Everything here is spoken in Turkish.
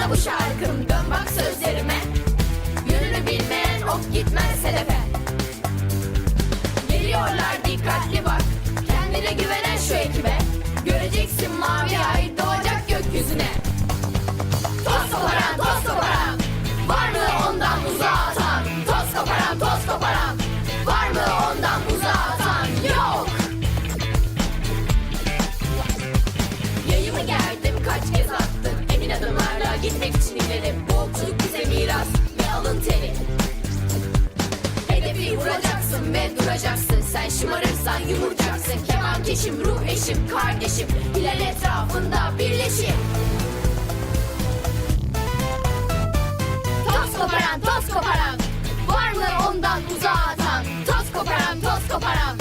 sana bu şarkım dön bak sözlerime. Yönünü bilmeyen ok gitmez hedefe. Geliyorlar dikkatli bak. Kendine güvenen şu ekibe. Göreceksin mavi gitmek için ilerim. Bolçuluk bize miras. Ve alın teri? Hedefi vuracaksın ve duracaksın. Sen şımarırsan yumuracaksın Keman keşim, ruh eşim, kardeşim. Hilal etrafında birleşim Toz koparan, toz koparan. Var mı ondan uzağa atan? Toz koparan, toz koparan